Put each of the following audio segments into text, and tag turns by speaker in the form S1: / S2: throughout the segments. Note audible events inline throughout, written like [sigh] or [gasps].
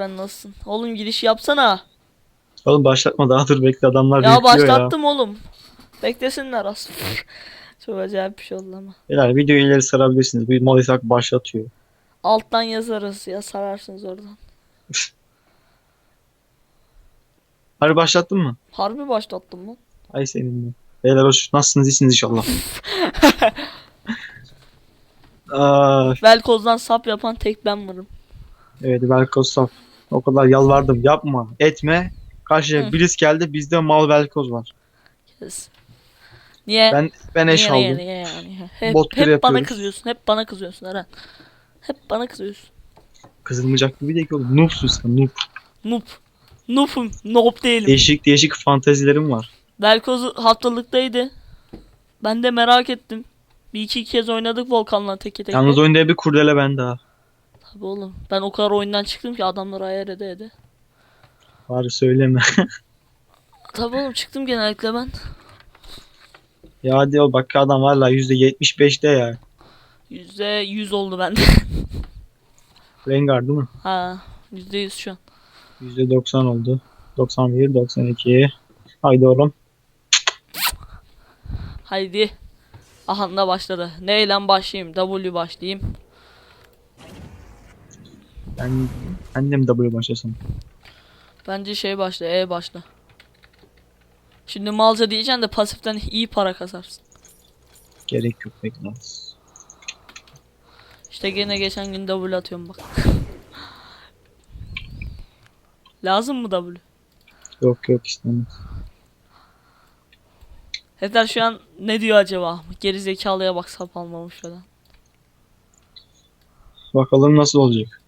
S1: Eren nasılsın? Oğlum giriş yapsana.
S2: Oğlum başlatma daha dur bekle adamlar
S1: Ya
S2: bekliyor ya.
S1: başlattım oğlum. Beklesinler aslında. [laughs] Çok acayip bir şey oldu ama.
S2: Beyler videoyu ileri sarabilirsiniz. Bu Molisak başlatıyor.
S1: Alttan yazarız ya sararsınız oradan. [laughs]
S2: Hadi başlattın mı?
S1: Harbi başlattım lan.
S2: Ay senin de. Beyler hoş. Nasılsınız? İyisiniz inşallah. [laughs] Aa,
S1: Velkoz'dan sap yapan tek ben varım.
S2: evet Velkoz saf. O kadar yalvardım. Yapma. Etme. Karşıya
S1: Hı.
S2: birisi geldi. Bizde mal Velkoz var.
S1: Kes. Niye?
S2: Ben ben eş
S1: niye,
S2: aldım.
S1: niye, niye, yani? Hep,
S2: Bot
S1: hep
S2: bir
S1: bana
S2: yapıyoruz.
S1: kızıyorsun. Hep bana kızıyorsun Eren. Hep bana kızıyorsun.
S2: Kızılmayacak gibi değil ki oğlum. Noobsun sen. Noob.
S1: Noob. Noob'um. Noob değilim.
S2: Değişik değişik fantezilerim var.
S1: Velkoz haftalıktaydı. Ben de merak ettim. Bir iki kez oynadık Volkan'la teke tek.
S2: Yalnız oyunda bir kurdele bende ha.
S1: Tabii oğlum. Ben o kadar oyundan çıktım ki adamları ayar ede ede.
S2: Bari söyleme. [laughs]
S1: Tabii oğlum çıktım genellikle ben.
S2: ya hadi o bak adam valla %75'te ya.
S1: Yüzde yüz oldu bende. [laughs]
S2: Rengar değil mi?
S1: ha. Yüzde yüz şu an.
S2: %90 oldu. 91, 92. Haydi oğlum.
S1: Haydi. Aha da başladı. Neyle başlayayım? W başlayayım.
S2: Ben, ben de mi W başlasam?
S1: Bence şey başla. E başla. Şimdi malca diyeceksin de pasiften iyi para kasarsın.
S2: Gerek yok beklemez.
S1: İşte gene geçen gün W atıyorum bak. [laughs] Lazım mı W?
S2: Yok yok istemez.
S1: Eder şu an ne diyor acaba? Geri zekalıya bak sap almamış falan.
S2: Bakalım nasıl olacak.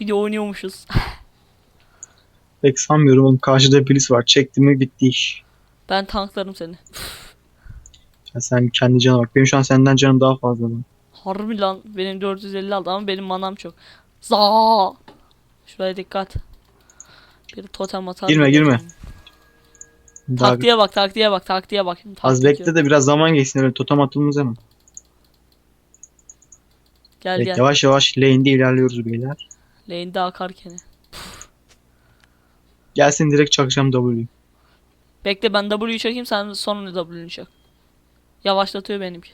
S1: Bir de oynuyormuşuz.
S2: Pek sanmıyorum oğlum. Karşıda polis var. Çekti mi bitti iş.
S1: Ben tanklarım seni.
S2: Ya sen kendi canına bak. Benim şu an senden canım daha fazla. Lan.
S1: Harbi lan benim 450 aldı ama benim manam çok. Za. Şuraya dikkat. Bir totem atar.
S2: Girme, girme. Daha
S1: Taktiğe bak taktiğe bak taktiğe bak. Şimdi
S2: az
S1: taktik
S2: bekle
S1: yok.
S2: de biraz zaman geçsin. Öyle totem atılmaz hemen.
S1: Gel
S2: Bek,
S1: gel.
S2: yavaş yavaş lane'de ilerliyoruz beyler.
S1: Lane'de akarken.
S2: Gelsin direkt çakacağım W.
S1: Bekle ben W'yu çekeyim sen sonra W'yu çek. Yavaşlatıyor benimki.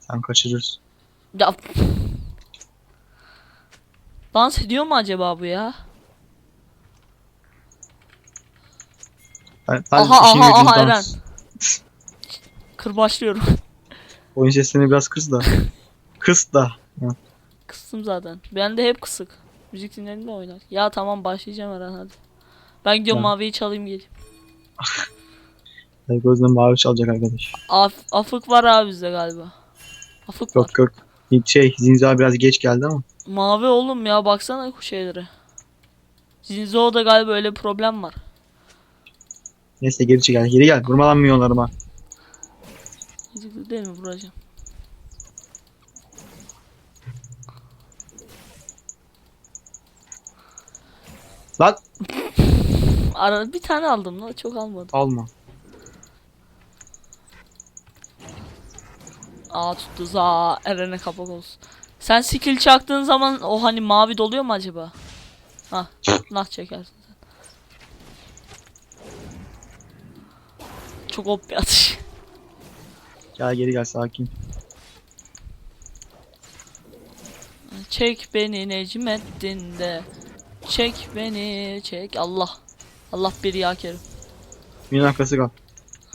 S2: Sen kaçırırsın.
S1: Ya. Dans ediyor mu acaba bu ya?
S2: Ben, ben
S1: Aha, aha, aha,
S2: dans.
S1: Kır başlıyorum.
S2: Oyun sesini biraz kıs da. [laughs] kıs da. Ha.
S1: Kıstım zaten. Ben de hep kısık. Müzik dinlerinde oynar. Ya tamam başlayacağım Eren hadi. Ben gidiyorum
S2: Tamam.
S1: maviyi çalayım geleyim. [laughs]
S2: Gözden mavi çalacak arkadaş.
S1: Af afık var abi bizde galiba. Afık var.
S2: Yok yok. Şey Zinza biraz geç geldi ama.
S1: Mavi oğlum ya baksana bu şeylere. Zinzo'da galiba öyle bir problem var.
S2: Neyse geri çek gel. Geri gel. Vurmadan milyonlarıma.
S1: Gıcıklı değil mi vuracağım?
S2: Lan
S1: Ara bir tane aldım lan çok almadım.
S2: alma.
S1: Aa tuttu za Eren'e kapak olsun. Sen skill çaktığın zaman o hani mavi doluyor mu acaba? Hah [laughs] nah çekersin sen. Çok op bir atış. [laughs]
S2: Gel geri gel sakin.
S1: Çek beni Necmettin de. Çek beni çek Allah. Allah bir ya kerim.
S2: Milyon arkası kal.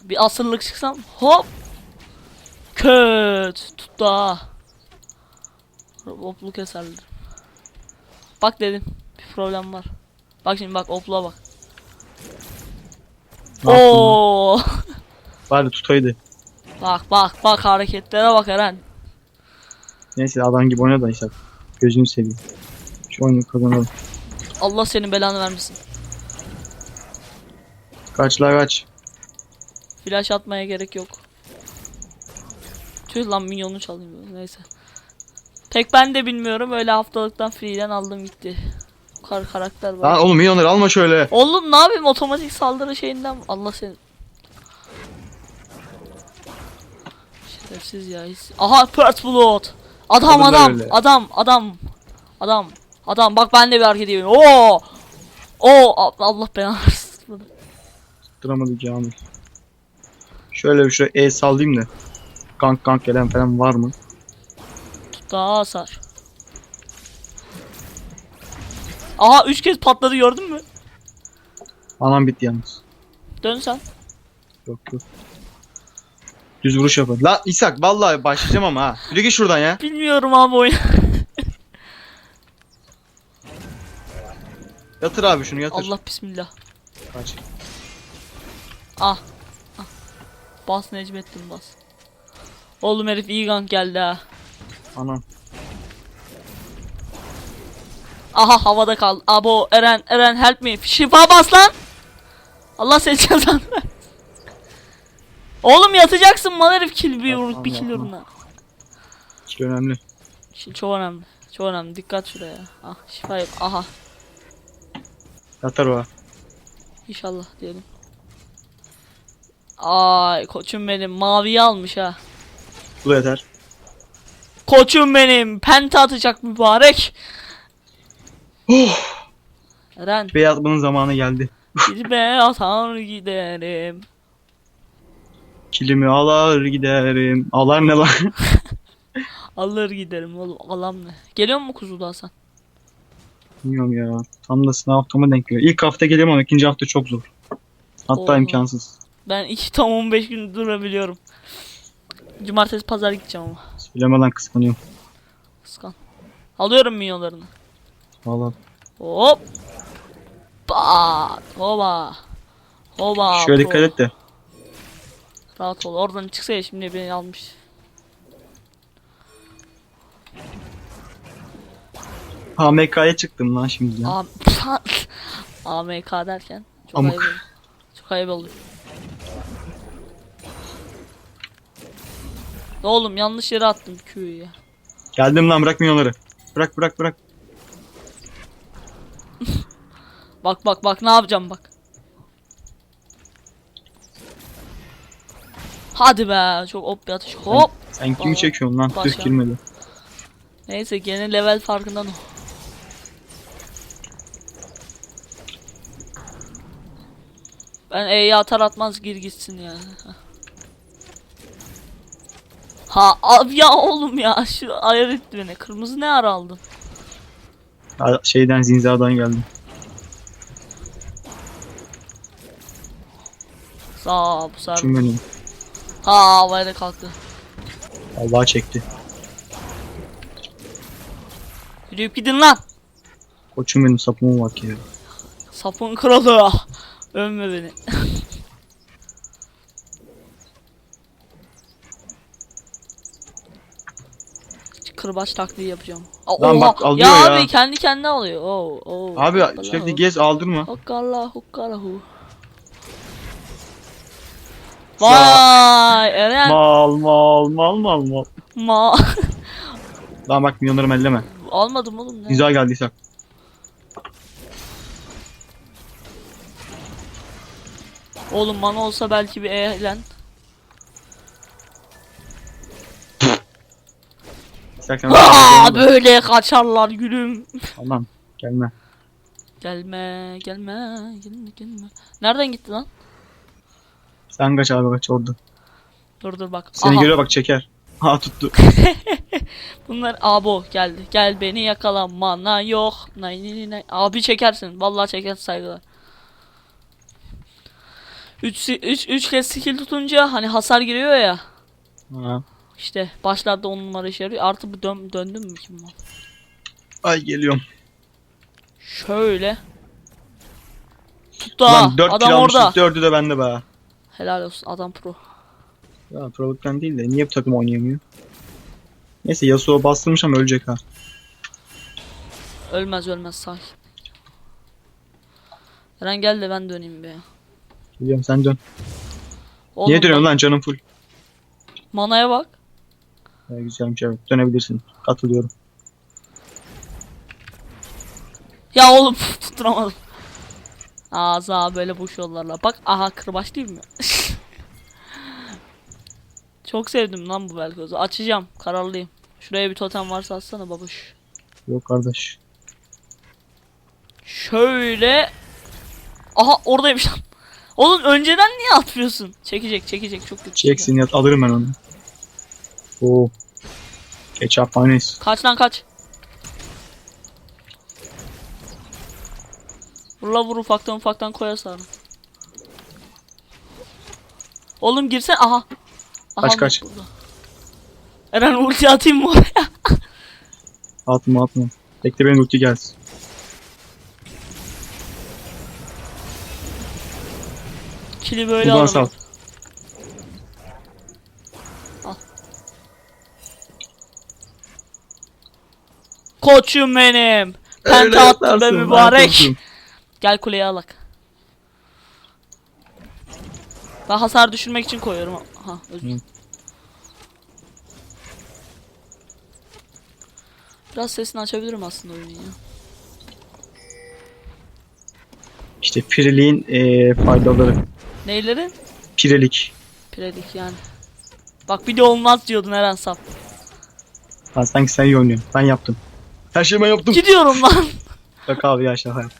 S1: Bir asırlık çıksam hop. Köt tuttu ha. Opluk eserleri. Bak dedim bir problem var. Bak şimdi bak opluğa bak. Oo. [laughs]
S2: Bari tutaydı.
S1: bak bak bak hareketlere bak Eren.
S2: Neyse adam gibi oyna da işte. Gözünü seveyim. Şu oyunu kazanalım.
S1: Allah senin belanı vermesin.
S2: Kaç la kaç.
S1: Flash atmaya gerek yok. Tüh lan minyonu çalayım. Neyse. Pek ben de bilmiyorum. Öyle haftalıktan free'den aldım gitti. Bu kadar karakter var.
S2: Lan oğlum milyonları alma şöyle.
S1: Oğlum ne yapayım otomatik saldırı şeyinden Allah seni. Şerefsiz ya. Aha Pert Blood. Adam adam
S2: öyle.
S1: adam adam adam Adam bak ben de bir hareket ediyorum. Oo! Oo Allah belanı versin.
S2: Duramadı Kamil. Şöyle bir şöyle E sallayayım da. Gank gank gelen falan var mı?
S1: Tut daha hasar. Aha 3 kez patladı gördün mü?
S2: Anam bitti yalnız.
S1: Dön sen.
S2: Yok yok. Düz vuruş yapın. La İshak vallahi başlayacağım ama ha. Yürü git şuradan ya.
S1: Bilmiyorum abi oyun. [laughs]
S2: Yatır abi şunu yatır.
S1: Allah bismillah.
S2: Kaç.
S1: Ah. ah. Bas Necmettin bas. Oğlum herif iyi gank geldi ha.
S2: Anam.
S1: Aha havada kaldı. Abo Eren Eren help me. Şifa bas lan. Allah seni cezanı. Oğlum yatacaksın mal herif kill bir vuruk bir kill uğruna.
S2: İşte önemli.
S1: Şimdi çok önemli. Çok önemli. Dikkat şuraya. Ah şifa yap. Aha.
S2: Yatar o ha.
S1: İnşallah diyelim. Ay koçum benim maviyi almış ha.
S2: Bu da yeter.
S1: Koçum benim penta atacak mübarek.
S2: Oh.
S1: Eren
S2: Beyaz bunun zamanı geldi. [laughs]
S1: bir be atar giderim.
S2: Kilimi alar giderim. Alar ne lan? [laughs]
S1: Alır giderim oğlum alam ne. Geliyor mu kuzu Hasan?
S2: Bilmiyorum ya. Tam da sınav haftama denk geliyor. İlk hafta geliyorum ama ikinci hafta çok zor. Hatta
S1: Oha.
S2: imkansız.
S1: Ben iki tam 15 gün durabiliyorum. Cumartesi pazar gideceğim ama.
S2: Söylemeden kıskanıyorum.
S1: Kıskan. Alıyorum minyonlarını.
S2: Valla.
S1: Hop. Bat. Hoba. Hoba.
S2: Şöyle
S1: pro.
S2: dikkat et de.
S1: Rahat ol. Oradan çıksa ya şimdi beni almış.
S2: HMK'ya çıktım lan şimdi ya.
S1: A [laughs] AMK derken çok
S2: Amık.
S1: ayıp oldu. Çok ayıp oldu. Oğlum yanlış yere attım Q'yu ya.
S2: Geldim lan bırak milyonları. Bırak bırak bırak. [laughs]
S1: Bak bak bak ne yapacağım bak. Hadi be çok hop bir atış hop.
S2: Sen kimi
S1: Vallahi
S2: çekiyorsun lan?
S1: başa.
S2: Tüh girmedi.
S1: Neyse gene level farkından o. Ben E'yi atar atmaz gir gitsin yani. Ha abi ya oğlum ya şu ayar etti beni. Kırmızı ne ara aldın?
S2: Şeyden zinzadan geldim.
S1: Sağ bu sefer.
S2: Şun benim.
S1: Ha havaya da kalktı.
S2: Allah çekti.
S1: Yürüyüp gidin lan.
S2: Koçum benim sapıma bak ya.
S1: Sapın kralı. Övme beni. [laughs] Kırbaç taktiği yapacağım. Aa,
S2: Lan
S1: oha.
S2: bak, alıyor
S1: ya.
S2: ya.
S1: abi kendi kendine alıyor. Oo, oo.
S2: Abi
S1: Hokkala
S2: sürekli gez aldırma.
S1: Hokkala hokkala hu. Vay Eren.
S2: Mal mal mal mal mal.
S1: Ma. [laughs]
S2: Lan bak milyonlarımı elleme.
S1: Almadım oğlum ne?
S2: Zinza geldi
S1: Oğlum bana olsa belki bir eğlen. Aa, böyle kaçarlar gülüm.
S2: Tamam gelme.
S1: Gelme, gelme, gelme, gelme. Nereden gitti lan?
S2: Sen kaç abi kaç orada.
S1: Dur dur bak.
S2: Seni
S1: Aha,
S2: görüyor bak çeker. Ha tuttu. [laughs]
S1: bunlar abo geldi. Gel beni yakalamana yok. Nay nay, nay. Abi çekersin. Vallahi çekersin saygılar. 3 3 3 kez skill tutunca hani hasar giriyor ya.
S2: Ha.
S1: İşte başlarda 10 numara işe yarıyor. Artı bu dön döndüm mü kim var?
S2: Ay geliyorum.
S1: Şöyle. Tuttu
S2: Lan
S1: ha.
S2: 4
S1: Adam orada.
S2: almışız 4'ü de bende be.
S1: Helal olsun adam pro.
S2: Ya proluktan değil de niye bu takım oynayamıyor? Neyse Yasuo bastırmış ama ölecek ha.
S1: Ölmez ölmez sakin. Eren gel de ben döneyim be.
S2: Geliyorum sen dön.
S1: Oğlum,
S2: Niye dönüyorsun lan canım full?
S1: Manaya bak.
S2: Ya, güzelmiş evet dönebilirsin. Katılıyorum.
S1: Ya oğlum [laughs] tutturamadım. Ağza böyle boş yollarla. Bak aha kırbaç değil mi? [laughs] Çok sevdim lan bu Velkoz'u. Açacağım. Kararlıyım. Şuraya bir totem varsa atsana babuş.
S2: Yok kardeş.
S1: Şöyle. Aha oradaymış lan. Oğlum önceden niye atmıyorsun? Çekecek çekecek çok kötü.
S2: Çeksin yat alırım ben onu. Oo. Ketçap mayonez.
S1: Kaç lan kaç. Vur la vur ufaktan ufaktan koya sonra. Oğlum girsen aha. aha
S2: Kaç, kaç.
S1: burada. Eren ulti atayım mı oraya? [laughs]
S2: Atma atma. Bekle benim ulti gelsin.
S1: Kili böyle
S2: Buradan
S1: alalım.
S2: sal.
S1: Koçum benim. Penta attı be mübarek. Gel kuleye alak. Ben hasar düşürmek için koyuyorum. Ha, özür. Biraz sesini açabilirim aslında oyunun ya.
S2: İşte piriliğin eee faydaları.
S1: Neyleri?
S2: Pirilik.
S1: Predik yani. Bak bir de olmaz diyordun Eren Sap.
S2: Ben sanki sen iyi oynuyorsun. Ben yaptım. Her şeyi ben yaptım.
S1: Gidiyorum lan. [laughs]
S2: Yok abi ya şaka yap.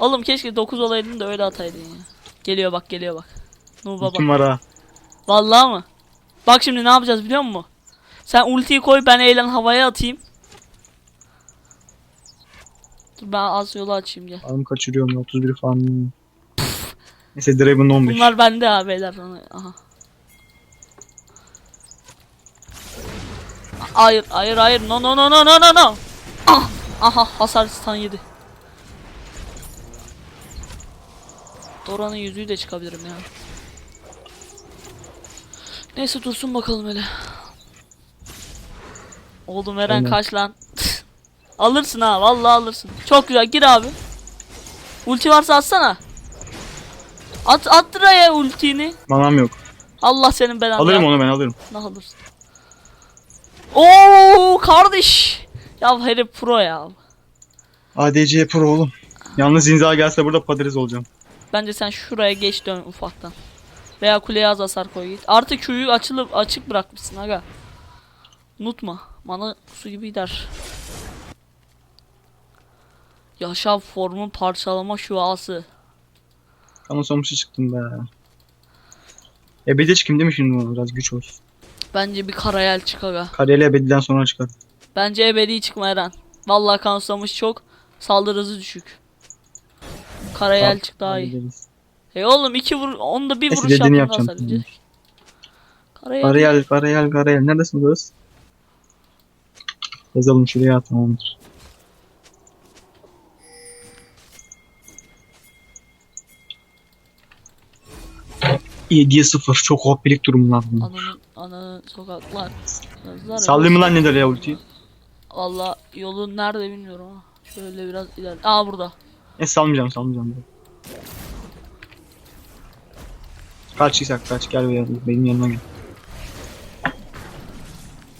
S1: Oğlum keşke 9 olaydın da öyle ataydın ya. Geliyor bak geliyor bak. Nuba bak.
S2: Var ha.
S1: Vallahi mı? Bak şimdi ne yapacağız biliyor musun? Sen ultiyi koy ben eğlen havaya atayım. Dur ben az yolu açayım gel.
S2: Alım kaçırıyorum ya 31 falan. Neyse Draven 15.
S1: Bunlar bende ha beyler. Aha. Hayır hayır hayır no no no no no no no. Ah, aha hasar stun yedi. Dora'nın yüzüğü de çıkabilirim ya. Neyse dursun bakalım hele. Oğlum Eren
S2: Aynen.
S1: kaç lan. [laughs] alırsın ha vallahi alırsın. Çok güzel gir abi. Ulti varsa atsana. At attır ya ultini.
S2: Manam yok.
S1: Allah senin belanı.
S2: Alırım onu ben alırım.
S1: Ne alırsın? Oo kardeş. Ya herif pro ya.
S2: ADC Pro oğlum. Yalnız inza gelse burada patates olacağım.
S1: Bence sen şuraya geç dön ufaktan. Veya kuleye az hasar koy git. Artık Q'yu açılıp açık bırakmışsın aga. Unutma. Mana su gibi gider. Yaşam formu parçalama şuası.
S2: Kanı sonuçta çıktım be. Ebedi çıkayım değil mi şimdi ona biraz güç olsun.
S1: Bence bir karayel çık aga.
S2: Kariyeli ebediden sonra çıkar.
S1: Bence ebedi çıkma Eren. Vallahi kanıtlamış çok. Saldırı hızı düşük. Karayel çık daha iyi.
S2: Hallederiz.
S1: E oğlum iki vur, onda bir
S2: Neyse,
S1: vuruş yaptın
S2: yapacağım.
S1: sadece. Karayel.
S2: Karayel, Karayel, Karayel. Neredesin kız? Yazalım şuraya tamamdır. Yediye sıfır çok hopilik durumlar bunlar.
S1: Ananın, ananın sokaklar. Yazılar.
S2: Sallayayım mı lan ne der ya ultiyi?
S1: Valla yolu nerede bilmiyorum ama. Şöyle biraz ileride. Aa burada.
S2: E salmayacağım salmayacağım. Kaç İshak kaç gel ya benim yanıma gel.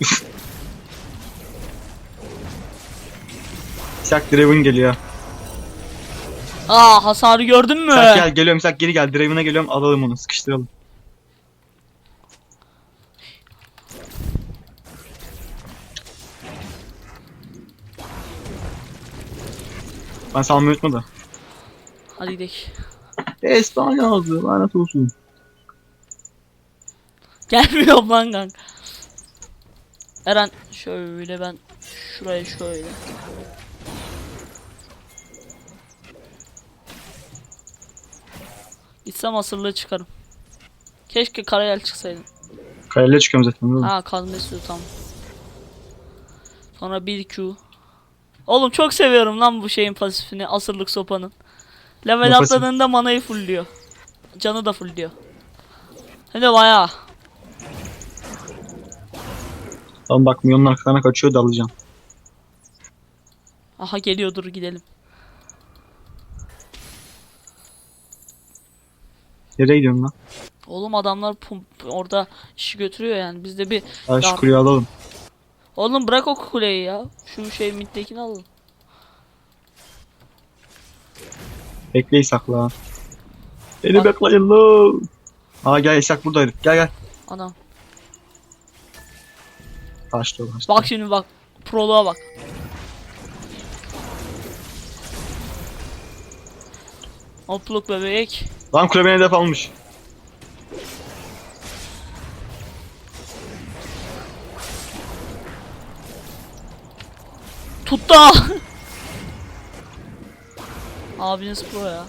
S2: [laughs] İshak Draven geliyor.
S1: Aa hasarı gördün mü?
S2: İshak gel geliyorum İshak geri gel Draven'a geliyorum alalım onu sıkıştıralım. Ben salmayı unutma da.
S1: Hadi gidelim.
S2: Estan yazdı lanet olsun.
S1: Gelmiyorum [laughs] lan kanka. Eren şöyle ben şuraya şöyle. Gitsem asırlığı çıkarım. Keşke karayel çıksaydım.
S2: Kayayla çıkıyorum zaten. oğlum.
S1: Ha kazması tamam. Sonra bir Q. Oğlum çok seviyorum lan bu şeyin pasifini asırlık sopanın. Level atladığında manayı fullliyor. Canı da fullliyor. Hem de bayağı.
S2: Tamam bak milyonlar kana kaçıyor da alacağım.
S1: Aha geliyor dur gidelim.
S2: Nereye gidiyorsun lan?
S1: Oğlum adamlar pump orada işi götürüyor yani. Biz de bir
S2: Hadi şu kuleyi alalım.
S1: Oğlum bırak o kuleyi ya. Şu şey middekini alın.
S2: Bekle İshak'la. Beni
S1: Bak-
S2: bekleyin lan. Aa gel İshak buradaydı. Gel gel.
S1: Ana.
S2: Kaçtı o kaçtı.
S1: Bak şimdi bak. Proluğa bak. Hopluk bebek.
S2: Lan kule beni hedef almış.
S1: Tuttu. [laughs] Abiniz pro ya.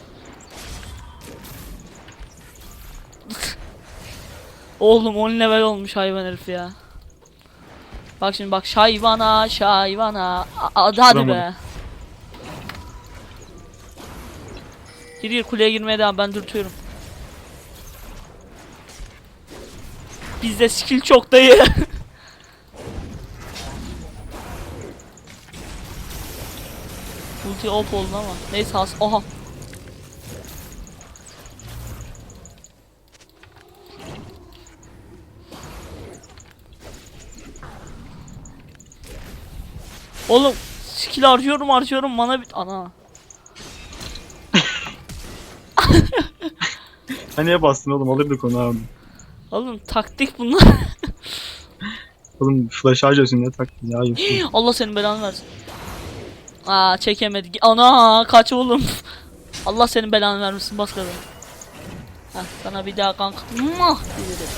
S1: [laughs] Oğlum 10 level olmuş hayvan herif ya. Bak şimdi bak şayvana şayvana. A- Hadi, hadi be. Gir gir kuleye girmeye devam ben dürtüyorum. Bizde skill çok dayı. [laughs] Ulti op oldu ama. Neyse has. Oha. Oğlum skill harcıyorum harcıyorum mana bit ana. [laughs]
S2: Sen niye bastın oğlum? Alırdık onu abi.
S1: Oğlum taktik bunlar. [laughs]
S2: Oğlum flash harcıyorsun ne taktın ya. Yok. [gasps]
S1: Allah senin belanı versin. Aa çekemedik. Ana kaç oğlum. [laughs] Allah senin belanı vermesin bas gaza. Heh, sana bir daha kanka. Mah dedi.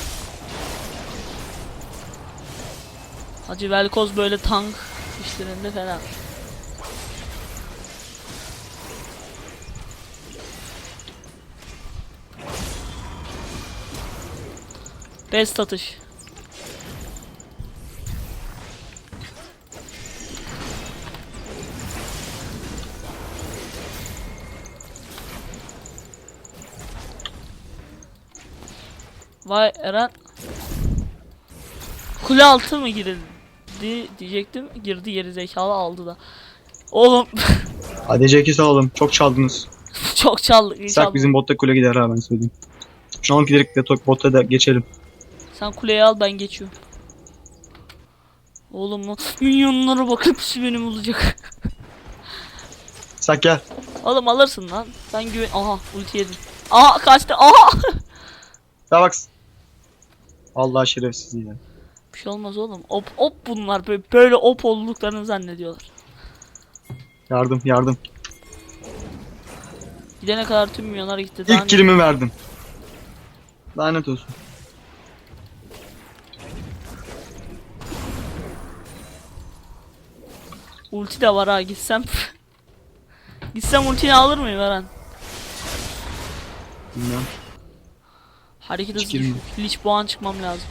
S1: Hacı Velkoz böyle tank işlerinde falan. Best atış. Vay Eren. Kule altı mı girildi diyecektim. Girdi geri zekalı aldı da. Oğlum [laughs]
S2: Hadi Jack'i salalım. Çok çaldınız.
S1: çok çaldık.
S2: Sak
S1: çaldık.
S2: bizim botta kule gider ha ben söyleyeyim. Şu an giderek de botta da geçelim.
S1: Sen kuleyi al ben geçiyorum. Oğlum o minyonlara bak hepsi benim olacak.
S2: Sak gel.
S1: Oğlum alırsın lan. Ben güven... Aha ulti yedim. Aha kaçtı. Aha.
S2: Ya bak. Allah şerefsiz yine.
S1: Bir şey olmaz oğlum. Op op bunlar böyle, böyle op olduklarını zannediyorlar.
S2: Yardım yardım.
S1: Gidene kadar tüm minyonlar gitti. Daha
S2: İlk kilimi verdim. Lanet olsun.
S1: Ulti de var ha gitsem. [laughs] gitsem ultini alır mıyım Eren?
S2: Bilmem.
S1: Hareket
S2: Hiç
S1: hızı. Lich puan çıkmam lazım.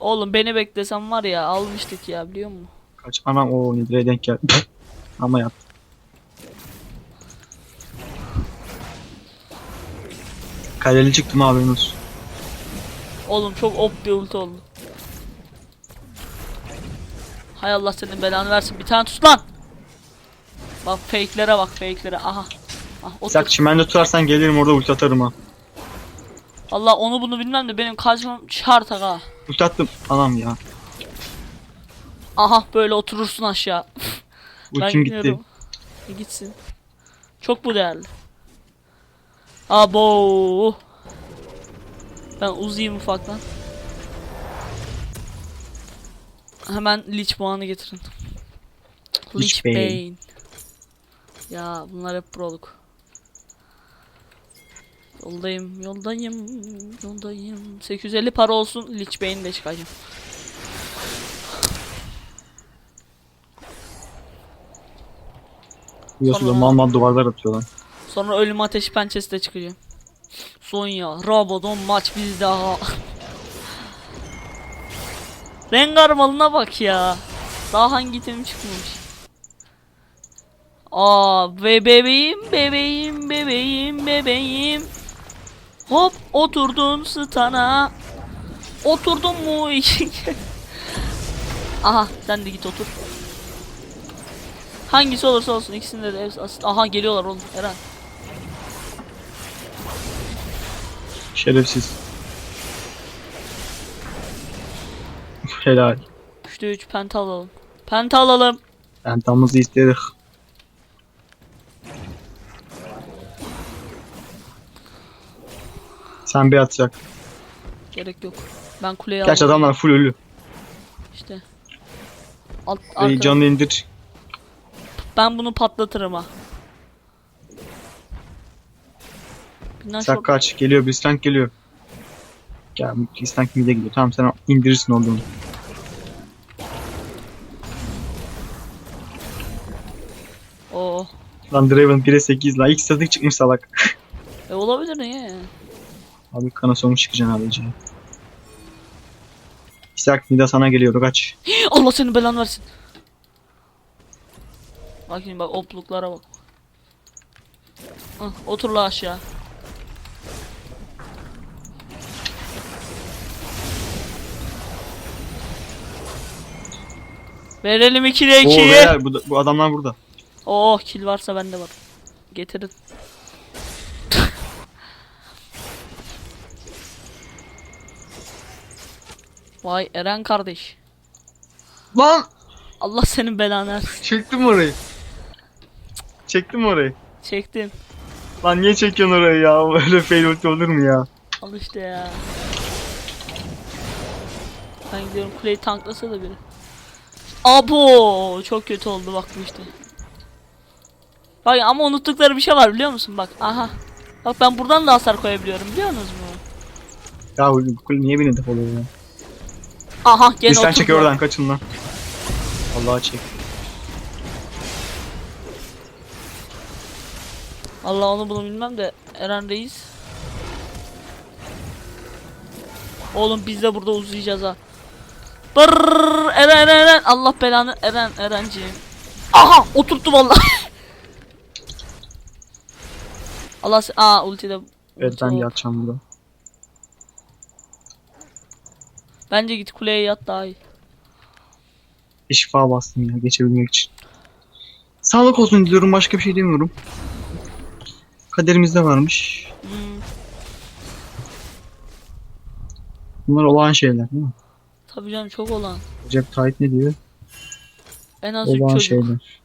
S1: Oğlum beni beklesem var ya almıştık ya biliyor musun?
S2: Kaç. Anam o Nidre'ye denk geldi. [laughs] Ama yap. Kaleli çıktım abi Yunus.
S1: Oğlum çok op bir ulti oldu. Hay Allah senin belanı versin. Bir tane tut lan. Bak fake'lere bak fake'lere. Aha. Ah, otur.
S2: Sak çimende tutarsan gelirim orada ulti atarım ha.
S1: Allah onu bunu bilmem de benim kaçmam şart ha.
S2: Ulti attım. Anam ya.
S1: Aha böyle oturursun aşağı. Ben
S2: Ultim gitti.
S1: gidiyorum. E, gitsin. Çok bu değerli. Abo. Ben uzayayım ufaktan. Hemen Lich puanı getirin.
S2: Lich Bane.
S1: Bane. Ya bunlar hep proluk. Yoldayım, yoldayım, yoldayım. 850 para olsun, Lich Bane'i de çıkacağım.
S2: Biliyorsun
S1: Sonra-
S2: mal mal duvarlar atıyorlar.
S1: Sonra ölüm ateşi pençesi de çıkacağım. Sonya, Rabadon maç bizde ha. Rengar malına bak ya. Daha hangi item çıkmamış. Aa ve bebeğim bebeğim bebeğim bebeğim. Hop oturdun stana. Oturdun mu? [laughs] Aha sen de git otur. Hangisi olursa olsun ikisinde de asit. Aha geliyorlar oğlum Eren.
S2: Şerefsiz. Helal.
S1: 3'te 3 penta alalım. Penta alalım.
S2: Pentamızı istedik. Sen bir atacak.
S1: Gerek yok. Ben kuleyi
S2: Gerçi
S1: alayım.
S2: adamlar full ölü.
S1: İşte. Alt,
S2: Ey,
S1: arka-
S2: indir.
S1: Ben bunu patlatırım ha. Binden
S2: kaç. Geliyor. Blitzcrank geliyor. Gel. Blitzcrank mid'e gidiyor. Tamam sen indirirsin olduğunu.
S1: Oo.
S2: Lan Draven 1'e 8 la. İlk statik çıkmış salak.
S1: E olabilir niye?
S2: Abi kana sonuç çıkacaksın abi. Ece. İshak mid'e sana geliyor. Kaç. [gasps]
S1: Allah senin belanı versin. Bak şimdi bak opluklara bak. Hah, otur la aşağı. Verelim 2'de
S2: Oo
S1: 2'yi.
S2: beyler bu, bu adamlar burada.
S1: Oh kill varsa bende var. Getirin. [laughs] Vay Eren kardeş.
S2: Lan!
S1: Allah senin belanı versin.
S2: Çektim orayı. Çektim orayı.
S1: Çektim.
S2: Lan niye çekiyorsun orayı ya? Böyle fail ulti olur mu ya?
S1: Al işte ya. Ben gidiyorum kuleyi tanklasa da biri. Abo çok kötü oldu bak bu işte. Bak ama unuttukları bir şey var biliyor musun? Bak aha. Bak ben buradan da hasar koyabiliyorum biliyor musunuz mu?
S2: Ya bu niye beni hedef oluyor ya?
S1: Aha gene
S2: Bir sen çek oradan kaçın lan. Allah'a çek.
S1: Allah onu bunu bilmem de Eren Reis. Oğlum biz de burada uzayacağız ha. Brrr, Eren Eren Allah belanı Eren Erenciğim. Aha oturttu vallahi. [laughs] Allah se- aa ulti de
S2: Evet ben yatacağım burada.
S1: Bence git kuleye yat daha iyi.
S2: Bir şifa bastım ya geçebilmek için. Sağlık olsun diliyorum başka bir şey demiyorum. Kaderimizde varmış.
S1: Hmm,
S2: Bunlar olağan şeyler değil mi?
S1: Tabii canım çok olan.
S2: Recep Tayyip ne diyor?
S1: En az 3
S2: Olağan
S1: çocuk.
S2: şeyler.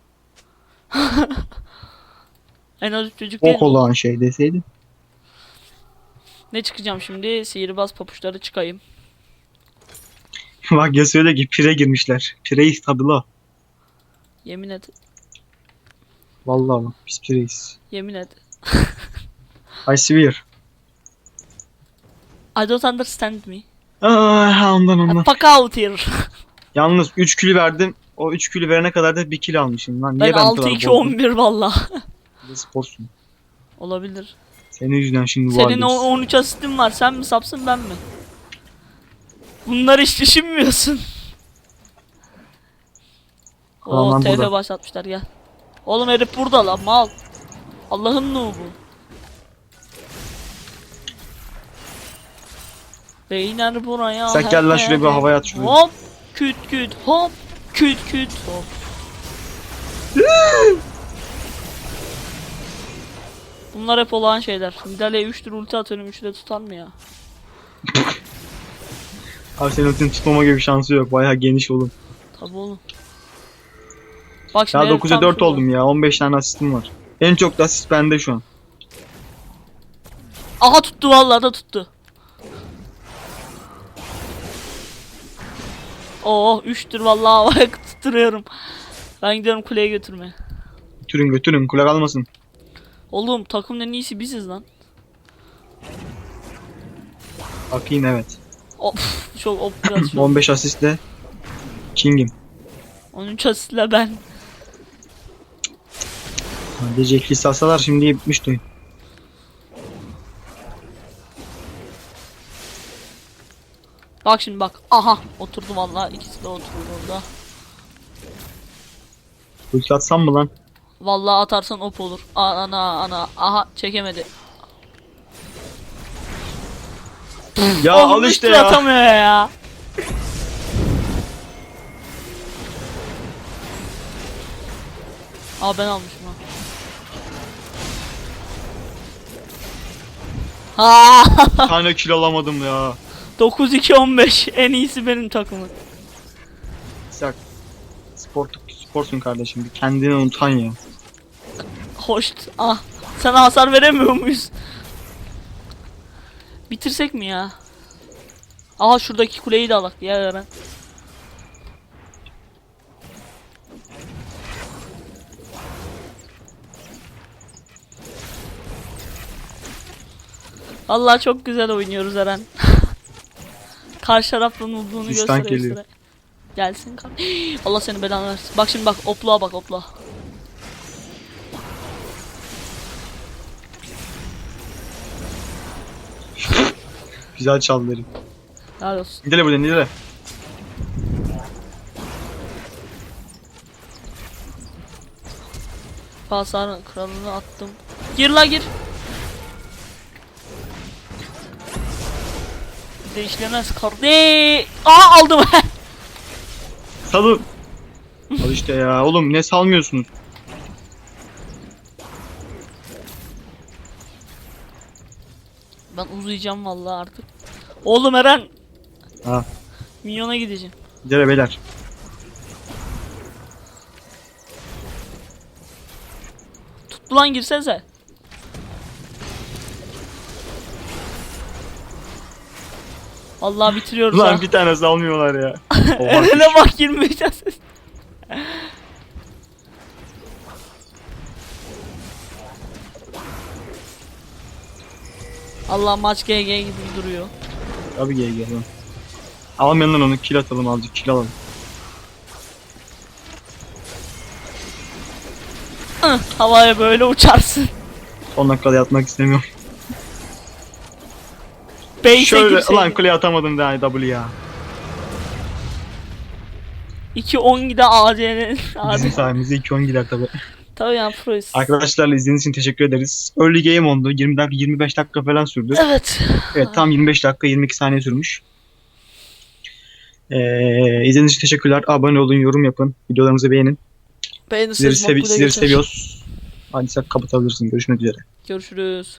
S2: [laughs]
S1: En az 3 çocuk değil
S2: Ok
S1: mi?
S2: olağan şey deseydi.
S1: Ne çıkacağım şimdi? Sihirbaz papuçları çıkayım. [laughs]
S2: Bak ya söyle ki pire girmişler. Pireyiz tabi la.
S1: Yemin et.
S2: Vallahi bak biz pireyiz.
S1: Yemin et.
S2: I swear.
S1: I don't understand me.
S2: Aa, ondan ondan.
S1: Fuck out here. [laughs]
S2: Yalnız 3 kilo verdim. O 3 kilo verene kadar da 1 kilo almışım lan. Niye
S1: Ben
S2: ben,
S1: 6 2 11 valla.
S2: Sporsun.
S1: Olabilir.
S2: Senin yüzünden şimdi bu
S1: Senin o
S2: haldeyiz.
S1: 13 asistin var. Sen mi sapsın ben mi? Bunları hiç düşünmüyorsun. TF
S2: burada.
S1: başlatmışlar gel. Oğlum herif burada lan mal. Allah'ın nubu. Beyler buraya.
S2: Sen gel lan şuraya bir havaya at şurayı.
S1: Hop küt küt hop küt küt hop. Bunlar hep olan şeyler. Midale'ye 3 tur ulti atıyorum 3'ü de tutar mı ya? [laughs]
S2: Abi senin ultini tutmama gibi bir şansı yok. Bayağı geniş oğlum.
S1: Tabi oğlum. Bak şimdi
S2: Ya
S1: herif
S2: 9'a
S1: tam
S2: 4
S1: şurada.
S2: oldum ya. 15 tane asistim var. En çok da asist bende şu an.
S1: Aha tuttu vallahi da tuttu. Oo 3'tür vallahi havaya [laughs] tutturuyorum. Ben gidiyorum kuleye götürmeye.
S2: Götürün götürün kule kalmasın.
S1: Oğlum takımın en iyisi biziz lan.
S2: Bakayım evet.
S1: Of çok op biraz [laughs] çok.
S2: 15 asistle King'im.
S1: 13 asistle ben.
S2: Sadece ikili alsalar şimdi bitmişti oyun.
S1: Bak şimdi bak. Aha oturdu vallahi ikisi de oturdu orada.
S2: Ulti atsam mı lan?
S1: Vallahi atarsan op olur. Aa, Ana ana aha çekemedi.
S2: Ya
S1: Oğlum
S2: al işte ya.
S1: atamıyor ya. Aa ben almışım ha. Ha
S2: Bir tane kill alamadım ya.
S1: 9 2 15 en iyisi benim takımım.
S2: Sak. Sport, sporsun kardeşim. Bir kendini unutan ya.
S1: Hoş. Ah sana hasar veremiyor muyuz? Bitirsek mi ya? Aha şuradaki kuleyi de alak ya Eren. Vallahi çok güzel oynuyoruz Eren. [laughs] Karşı taraftan olduğunu göstere
S2: geliyor.
S1: göstere. Gelsin kar. [gasps] Allah seni belanı versin. Bak şimdi bak opluğa bak opluğa. [laughs]
S2: Güzel çaldı herif.
S1: Helal olsun.
S2: Nidale burada Nidale.
S1: Pasarın kralını attım. Gir la gir. Bir de işlemez kardeş. Aa aldım. [laughs]
S2: Salın. Al işte ya oğlum ne salmıyorsunuz?
S1: ben uzayacağım vallahi artık. Oğlum Eren.
S2: Ha.
S1: Minyona gideceğim.
S2: Nidale beyler.
S1: Tuttu lan girsenize. Vallahi bitiriyoruz
S2: Ulan
S1: ha.
S2: bir tane salmıyorlar ya. [laughs] Oha.
S1: Eren'e bak girmeyeceğiz. Allah maç GG gibi duruyor.
S2: Gel gel lan. Yanından onu kill atalım azıcık kill alalım.
S1: Havaya böyle uçarsın.
S2: Son dakikada yatmak istemiyorum.
S1: Base'e
S2: Şöyle
S1: girseydin.
S2: ulan kuleye atamadım daha W ya.
S1: 2-10 gide AC'nin. [laughs]
S2: Bizim sayemizde 2-10 gider tabi.
S1: Tabii yani proyuz.
S2: Arkadaşlarla izlediğiniz için teşekkür ederiz. Early game oldu. 20 dakika 25 dakika falan sürdü.
S1: Evet.
S2: Evet tam 25 dakika 22 saniye sürmüş. Ee, izlediğiniz için teşekkürler. Abone olun, yorum yapın. Videolarımızı beğenin. Sizleri,
S1: Beğenirseniz
S2: sevi- sizleri
S1: geçer.
S2: seviyoruz. Hadi sen kapatabilirsin. Görüşmek üzere.
S1: Görüşürüz.